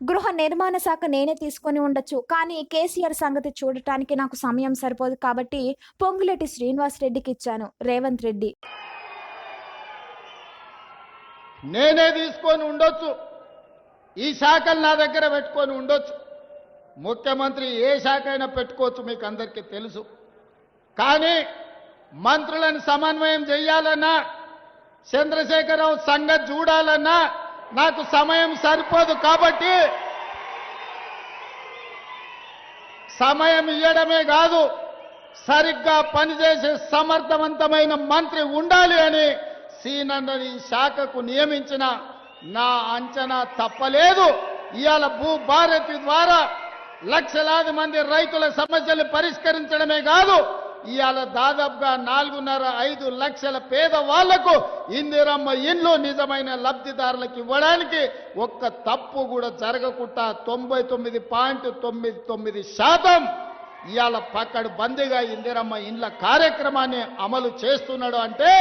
గృహ నిర్మాణ శాఖ నేనే తీసుకొని ఉండొచ్చు. కానీ కేసీఆర్ సంగతి చూడటానికి నాకు సమయం సరిపోదు కాబట్టి పొంగులేటి శ్రీనివాస్ రెడ్డికి ఇచ్చాను. రేవంత్ రెడ్డి. నేనే తీసుకొని ఉండొచ్చు. ఈ శాఖలు నా దగ్గర పెట్టుకొని ఉండొచ్చు. ముఖ్యమంత్రి ఏ శాఖ అయినా పెట్టుకోవచ్చు మీకు అందరికీ తెలుసు. కానీ మంత్రులను సమన్వయం చేయాలన్నా చంద్రశేఖరరావు సంగతి చూడాలన్నా నాకు సమయం సరిపోదు కాబట్టి సమయం ఇవ్వడమే కాదు సరిగ్గా పనిచేసే సమర్థవంతమైన మంత్రి ఉండాలి అని సీనన్నని శాఖకు నియమించిన నా అంచనా తప్పలేదు. ఇవాళ భూభారతి ద్వారా లక్షలాది మంది రైతుల సమస్యలు పరిష్కరించడమే కాదు ఇవాళ దాదాపుగా నాలుగున్నర ఐదు లక్షల పేదవాళ్ళకు ఇందిరమ్మ ఇల్లు నిజమైన లబ్ధిదారులకు ఇవ్వడానికి ఒక్క తప్పు కూడా జరగకుండా తొంభై తొమ్మిది పాయింట్ తొమ్మిది తొమ్మిది శాతం ఇవాళ పక్కడు బందీగా ఇందిరమ్మ ఇండ్ల కార్యక్రమాన్ని అమలు చేస్తున్నాడు అంటే